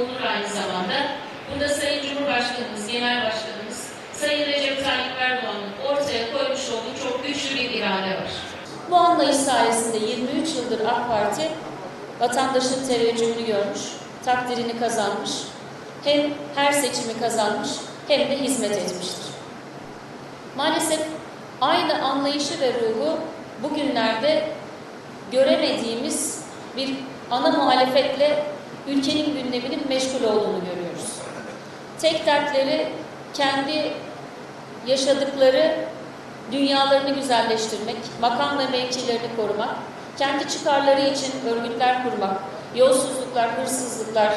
onur aynı zamanda. Burada Sayın Cumhurbaşkanımız, Genel Başkanımız, Sayın Recep Tayyip Erdoğan'ın ortaya koymuş olduğu çok güçlü bir irade var. Bu anlayış sayesinde 23 yıldır AK Parti vatandaşın teveccühünü görmüş, takdirini kazanmış, hem her seçimi kazanmış hem de hizmet etmiştir. Maalesef aynı anlayışı ve ruhu bugünlerde göremediğimiz bir ana muhalefetle ülkenin gündeminin meşgul olduğunu görüyoruz. Tek dertleri kendi yaşadıkları dünyalarını güzelleştirmek, makam ve mevkilerini korumak, kendi çıkarları için örgütler kurmak, yolsuzluklar, hırsızlıklar,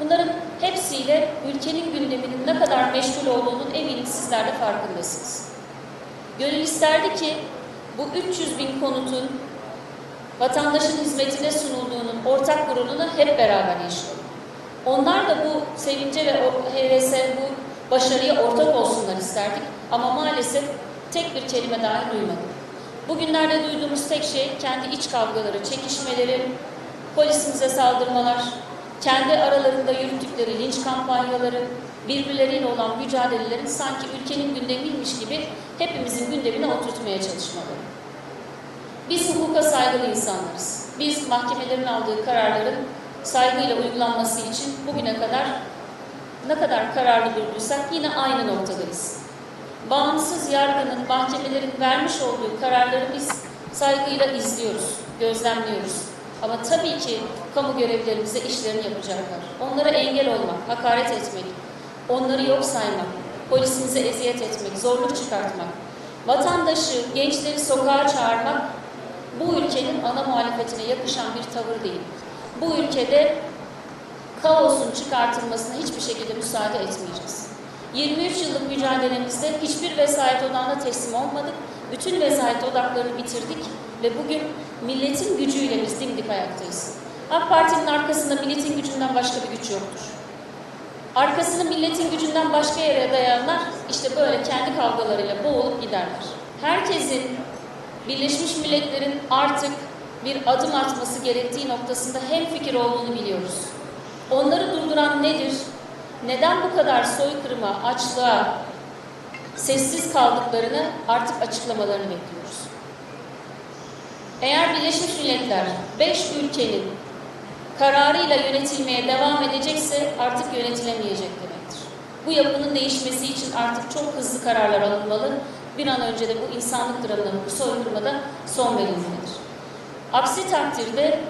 bunların hepsiyle ülkenin gündeminin ne kadar meşgul olduğunun eminim sizler de farkındasınız. Gönül isterdi ki bu 300 bin konutun vatandaşın hizmetine sunulduğunun ortak gururunu hep beraber yaşayalım. Onlar da bu sevince ve o hevese, bu başarıya ortak olsunlar isterdik. Ama maalesef tek bir kelime dahi duymadık. Bugünlerde duyduğumuz tek şey kendi iç kavgaları, çekişmeleri, polisimize saldırmalar, kendi aralarında yürüttükleri linç kampanyaları, birbirleriyle olan mücadelelerin sanki ülkenin gündemiymiş gibi hepimizin gündemine oturtmaya çalışmaları. Biz hukuka saygılı insanlarız. Biz mahkemelerin aldığı kararların saygıyla uygulanması için bugüne kadar ne kadar kararlı durduysak yine aynı noktadayız. Bağımsız yargının, mahkemelerin vermiş olduğu kararları biz saygıyla izliyoruz, gözlemliyoruz. Ama tabii ki kamu görevlilerimiz de işlerini yapacaklar. Onlara engel olmak, hakaret etmek, onları yok saymak, polisimize eziyet etmek, zorluk çıkartmak, vatandaşı, gençleri sokağa çağırmak bu ülkenin ana muhalefetine yakışan bir tavır değil. Bu ülkede kaosun çıkartılmasına hiçbir şekilde müsaade etmeyeceğiz. 23 yıllık mücadelemizde hiçbir vesayet odağına teslim olmadık. Bütün vesayet odaklarını bitirdik ve bugün milletin gücüyle biz dimdik ayaktayız. AK Parti'nin arkasında milletin gücünden başka bir güç yoktur. Arkasını milletin gücünden başka yere dayanlar işte böyle kendi kavgalarıyla boğulup giderler. Herkesin Birleşmiş Milletler'in artık bir adım atması gerektiği noktasında hem fikir olduğunu biliyoruz. Onları durduran nedir? Neden bu kadar soykırıma, açlığa sessiz kaldıklarını artık açıklamalarını bekliyoruz. Eğer Birleşmiş Milletler 5 ülkenin kararıyla yönetilmeye devam edecekse artık yönetilemeyecek demektir. Bu yapının değişmesi için artık çok hızlı kararlar alınmalı. Bir an önce de bu insanlık dramına, bu soykırıma da son verilmelidir. Aksi takdirde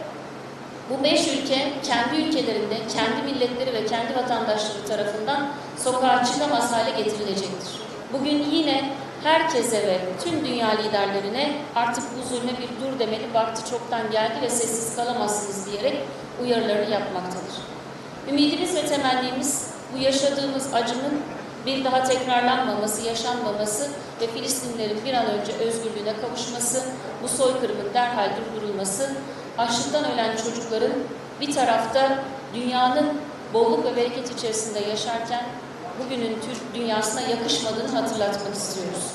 bu beş ülke kendi ülkelerinde, kendi milletleri ve kendi vatandaşları tarafından sokağa çıkamaz hale getirilecektir. Bugün yine herkese ve tüm dünya liderlerine artık bu zulme bir dur demeli vakti çoktan geldi ve sessiz kalamazsınız diyerek uyarılarını yapmaktadır. Ümidimiz ve temennimiz bu yaşadığımız acının bir daha tekrarlanmaması, yaşanmaması ve Filistinlerin bir an önce özgürlüğüne kavuşması, bu soykırımın derhal durdurulması, açlıktan ölen çocukların bir tarafta dünyanın bolluk ve bereket içerisinde yaşarken bugünün Türk dünyasına yakışmadığını hatırlatmak istiyoruz.